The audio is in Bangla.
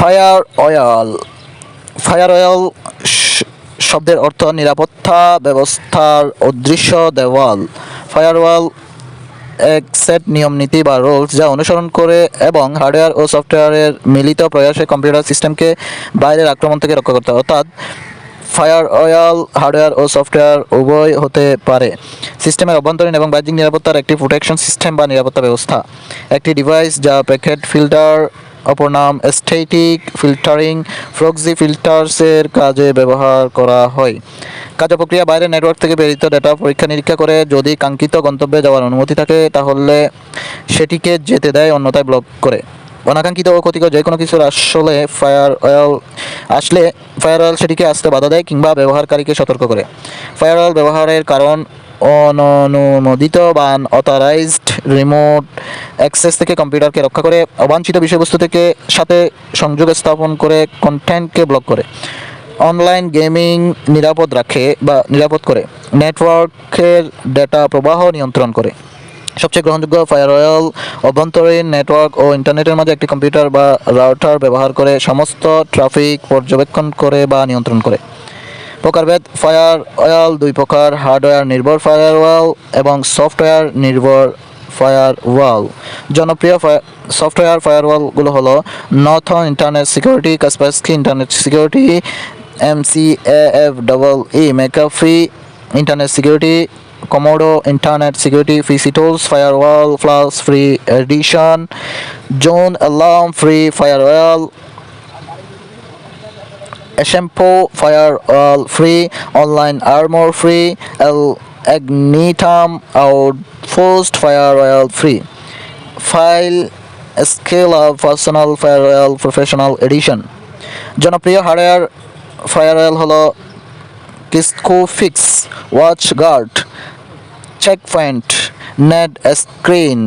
ফায়ার অয়াল ফায়ার অয়াল শব্দের অর্থ নিরাপত্তা ব্যবস্থার অদৃশ্য দেওয়াল। ফায়ার ফায়ারওয়াল এক সেট নিয়ম, নীতি বা রুলস যা অনুসরণ করে এবং হার্ডওয়্যার ও সফটওয়্যারের মিলিত প্রয়াসে কম্পিউটার সিস্টেমকে বাইরের আক্রমণ থেকে রক্ষা করতে অর্থাৎ ফায়ার অয়াল হার্ডওয়্যার ও সফটওয়্যার উভয় হতে পারে। সিস্টেমের অভ্যন্তরীণ এবং বাহ্যিক নিরাপত্তার একটি প্রোটেকশন সিস্টেম বা নিরাপত্তা ব্যবস্থা। একটি ডিভাইস যা প্যাকেট ফিল্টার অপর নাম স্টেটিক ফিল্টারিং ফ্রক্সি ফিল্টার্সের কাজে ব্যবহার করা হয়। কার্যপ্রক্রিয়া বাইরে নেটওয়ার্ক থেকে প্রেরিত ডেটা পরীক্ষা নিরীক্ষা করে যদি কাঙ্ক্ষিত গন্তব্যে যাওয়ার অনুমতি থাকে, তাহলে সেটিকে যেতে দেয়, অন্যথায় ব্লক করে। অনাকাঙ্ক্ষিত ও ক্ষতিকর যে কোনো কিছুর আসলে ফায়ার অয়েল আসলে ফায়ার অয়েল সেটিকে আসতে বাধা দেয় কিংবা ব্যবহারকারীকে সতর্ক করে। ফায়ার অয়েল ব্যবহারের কারণ অননুমোদিত বা অথরাইজড রিমোট অ্যাক্সেস থেকে কম্পিউটারকে রক্ষা করে, অবাঞ্ছিত বিষয়বস্তু থেকে সাথে সংযোগ স্থাপন করে কন্টেন্টকে ব্লক করে। অনলাইন গেমিং নিরাপদ রাখে বা নিরাপদ করে। নেটওয়ার্কের ডেটা প্রবাহ নিয়ন্ত্রণ করে। সবচেয়ে গ্রহণযোগ্য ফায়ারওয়েল অভ্যন্তরীণ নেটওয়ার্ক ও ইন্টারনেটের মাঝে একটি কম্পিউটার বা রাউটার ব্যবহার করে সমস্ত ট্রাফিক পর্যবেক্ষণ করে বা নিয়ন্ত্রণ করে। প্রকারভেদ ফায়ার অয়েল দুই প্রকার হার্ডওয়্যার নির্ভর ফায়ার ওয়াল এবং সফটওয়্যার নির্ভর ফায়ারওয়াল জনপ্রিয় সফটওয়্যার ফায়ারওয়ালগুলো হলো Norton internet security Kaspersky internet security, M C F double E McAfee internet security Komodo Internet Security PC Tools Firewall Plus Free Edition Zone Alarm, Free Firewall Shampoo Firewall Free Online Armor Free El Agnitum Outpost Firewall Free File Scale of Personal Firewall Professional Edition জনপ্রিয় হার্ডওয়্যার ফায়ারওয়েল হলো Cisco PIX WatchGuard Check Point NetScreen